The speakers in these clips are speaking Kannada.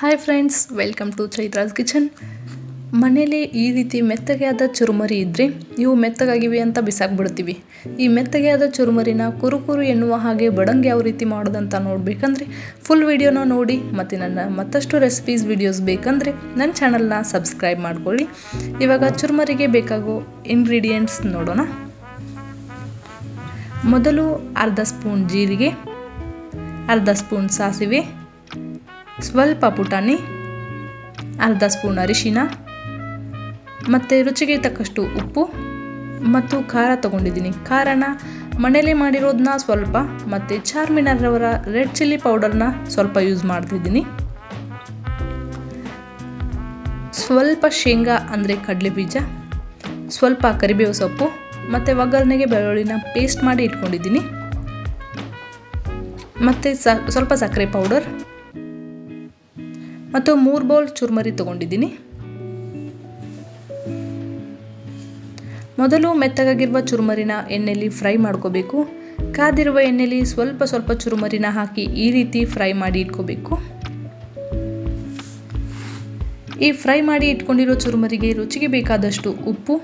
Hi friends welcome to Chaitra's kitchen ಮನೇಲಿ ಈ ರೀತಿ ಮೆತ್ತಗೆ ಆದ ಚುರುಮರಿ ಇದ್ದರೆ ಇವು ಮೆತ್ತಗಾಗಿವೆ ಅಂತ ಬಿಸಾಕ್ಬಿಡ್ತೀವಿ. ಈ ಮೆತ್ತಗೆ ಆದ ಚುರುಮರಿನ ಕುರುಕುರು ಎನ್ನುವ ಹಾಗೆ ಬಡಂಗೆ ಯಾವ ರೀತಿ ಮಾಡೋದಂತ ನೋಡಬೇಕಂದ್ರೆ ಫುಲ್ ವಿಡಿಯೋನ ನೋಡಿ ಮತ್ತು ನನ್ನ ಮತ್ತಷ್ಟು ರೆಸಿಪೀಸ್ ವಿಡಿಯೋಸ್ ಬೇಕಂದರೆ ನನ್ನ ಚಾನಲ್ನ ಸಬ್ಸ್ಕ್ರೈಬ್ ಮಾಡ್ಕೊಳ್ಳಿ. ಇವಾಗ ಚುರುಮರಿಗೆ ಬೇಕಾಗೋ ಇಂಗ್ರೀಡಿಯೆಂಟ್ಸ್ ನೋಡೋಣ. ಮೊದಲು ಅರ್ಧ ಸ್ಪೂನ್ ಜೀರಿಗೆ, ಅರ್ಧ ಸ್ಪೂನ್ ಸಾಸಿವೆ ಸ್ವಲ್ಪ ಪುಟಾಣಿ, ಅರ್ಧ ಸ್ಪೂನ್ ಅರಿಶಿನ ಮತ್ತು ರುಚಿಗೆ ತಕ್ಕಷ್ಟು ಉಪ್ಪು ಮತ್ತು ಖಾರ ತಗೊಂಡಿದ್ದೀನಿ. ಖಾರನ ಮನೇಲಿ ಮಾಡಿರೋದನ್ನ ಸ್ವಲ್ಪ ಮತ್ತು ಚಾರ್ಮಿನಾರ್ರವರ ರೆಡ್ ಚಿಲ್ಲಿ ಪೌಡರ್ನ ಸ್ವಲ್ಪ ಯೂಸ್ ಮಾಡ್ತಿದ್ದೀನಿ. ಸ್ವಲ್ಪ ಶೇಂಗಾ ಅಂದರೆ ಕಡಲೆ ಬೀಜ, ಸ್ವಲ್ಪ ಕರಿಬೇವು ಸೊಪ್ಪು ಮತ್ತು ಒಗ್ಗರಣೆಗೆ ಬೆಳ್ಳುಳ್ಳಿನ ಪೇಸ್ಟ್ ಮಾಡಿ ಇಟ್ಕೊಂಡಿದ್ದೀನಿ. ಮತ್ತು ಸ್ವಲ್ಪ ಸಕ್ಕರೆ ಪೌಡರ್ ಮತ್ತು ಮೂರು ಬೌಲ್ ಚುರ್ಮರಿ ತೊಗೊಂಡಿದ್ದೀನಿ. ಮೊದಲು ಮೆತ್ತಗಾಗಿರುವ ಚುರುಮರಿನ ಎಣ್ಣೆಯಲ್ಲಿ ಫ್ರೈ ಮಾಡ್ಕೋಬೇಕು. ಕಾದಿರುವ ಎಣ್ಣೆಯಲ್ಲಿ ಸ್ವಲ್ಪ ಸ್ವಲ್ಪ ಚುರುಮರಿನ ಹಾಕಿ ಈ ರೀತಿ ಫ್ರೈ ಮಾಡಿ ಇಟ್ಕೋಬೇಕು. ಈ ಫ್ರೈ ಮಾಡಿ ಇಟ್ಕೊಂಡಿರೋ ಚುರುಮರಿಗೆ ರುಚಿಗೆ ಬೇಕಾದಷ್ಟು ಉಪ್ಪು.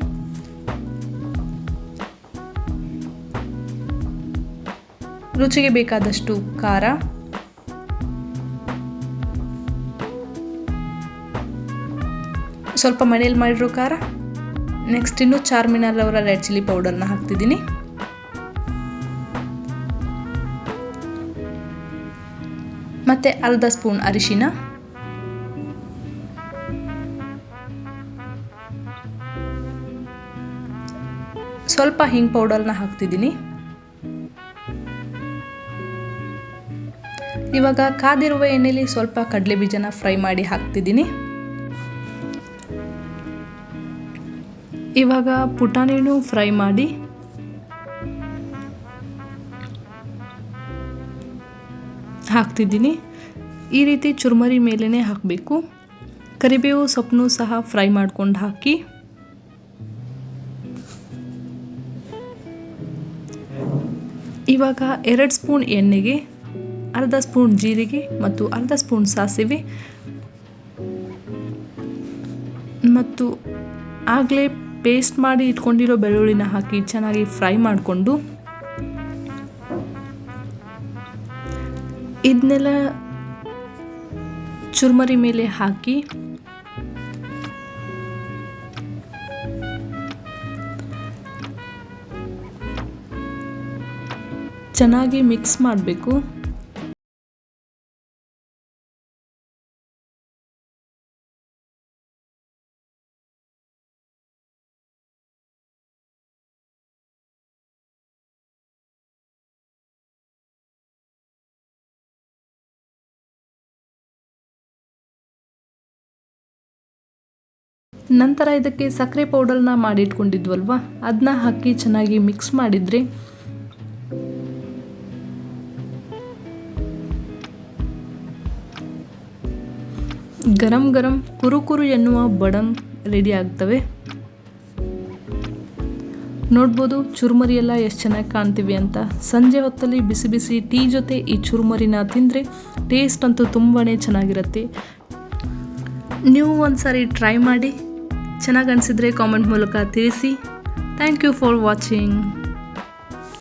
ರುಚಿಗೆ ಬೇಕಾದಷ್ಟು ಖಾರ. ಸ್ವಲ್ಪ ಮನೇಲಿ ಮಾಡಿರೋ ಖಾರ. ನೆಕ್ಸ್ಟ್ ಇನ್ನು ಚಾರ್ಮಿನಾರ್ ಅವರ ರೆಡ್ ಚಿಲ್ಲಿ ಪೌಡರ್ನ ಹಾಕ್ತಿದ್ದೀನಿ. ಮತ್ತು ಅರ್ಧ ಸ್ಪೂನ್ ಅರಿಶಿನ. ಸ್ವಲ್ಪ ಹಿಂಗ್ ಪೌಡರ್ನ ಹಾಕ್ತಿದ್ದೀನಿ. ಇವಾಗ ಕಾದಿರುವ ಎಣ್ಣೆಲಿ ಸ್ವಲ್ಪ ಕಡಲೆ ಬೀಜನ ಫ್ರೈ ಮಾಡಿ ಹಾಕ್ತಿದ್ದೀನಿ. ಇವಾಗ ಪುಟಾಣಿನು ಫ್ರೈ ಮಾಡಿ. ಹಾಕ್ತಿದ್ದೀನಿ. ಈ ರೀತಿ ಚುರುಮರಿ ಮೇಲೇ ಹಾಕಬೇಕು. ಕರಿಬೇವು ಸೊಪ್ಪನ್ನು ಸಹ ಫ್ರೈ ಮಾಡ್ಕೊಂಡು ಹಾಕಿ. ಇವಾಗ ಎರಡು ಸ್ಪೂನ್ ಎಣ್ಣೆಗೆ, ಅರ್ಧ ಸ್ಪೂನ್ ಜೀರಿಗೆ ಮತ್ತು ಅರ್ಧ ಸ್ಪೂನ್ ಸಾಸಿವೆ. ಮತ್ತು ಆಗಲೇ ಪೇಸ್ಟ್ ಮಾಡಿ ಇಟ್ಕೊಂಡಿರೋ ಬೆಳ್ಳುಳ್ಳಿನ ಹಾಕಿ ಚೆನ್ನಾಗಿ ಫ್ರೈ ಮಾಡಿಕೊಂಡು ಇದನ್ನೆಲ್ಲ ಚುರ್ಮರಿ ಮೇಲೆ ಹಾಕಿ ಚೆನ್ನಾಗಿ ಮಿಕ್ಸ್ ಮಾಡಬೇಕು. ನಂತರ ಇದಕ್ಕೆ ಸಕ್ಕರೆ ಪೌಡರ್ನ ಮಾಡಿಟ್ಕೊಂಡಿದ್ವಲ್ವ? ಅದನ್ನ ಹಾಕಿ ಚೆನ್ನಾಗಿ ಮಿಕ್ಸ್ ಮಾಡಿದರೆ ಗರಂ ಗರಂ ಕುರುಕುರು ಎನ್ನುವ ಬಡಂ ರೆಡಿ ಆಗ್ತವೆ. ನೋಡ್ಬೋದು ಚುರುಮರಿ ಎಲ್ಲ ಎಷ್ಟು ಚೆನ್ನಾಗಿ ಕಾಣ್ತೀವಿ ಅಂತ. ಸಂಜೆ ಹೊತ್ತಲ್ಲಿ ಬಿಸಿ ಬಿಸಿ ಟೀ ಜೊತೆ ಈ ಚುರುಮರಿನ ತಿಂದರೆ ಟೇಸ್ಟ್ ಅಂತೂ ತುಂಬಾ ಚೆನ್ನಾಗಿರುತ್ತೆ. ನೀವು ಒಂದು ಸಾರಿ ಟ್ರೈ ಮಾಡಿ. ಚೆನ್ನಾಗಿ ಅನಿಸಿದರೆ ಕಾಮೆಂಟ್ ಮೂಲಕ ತಿಳಿಸಿ. Thank you for watching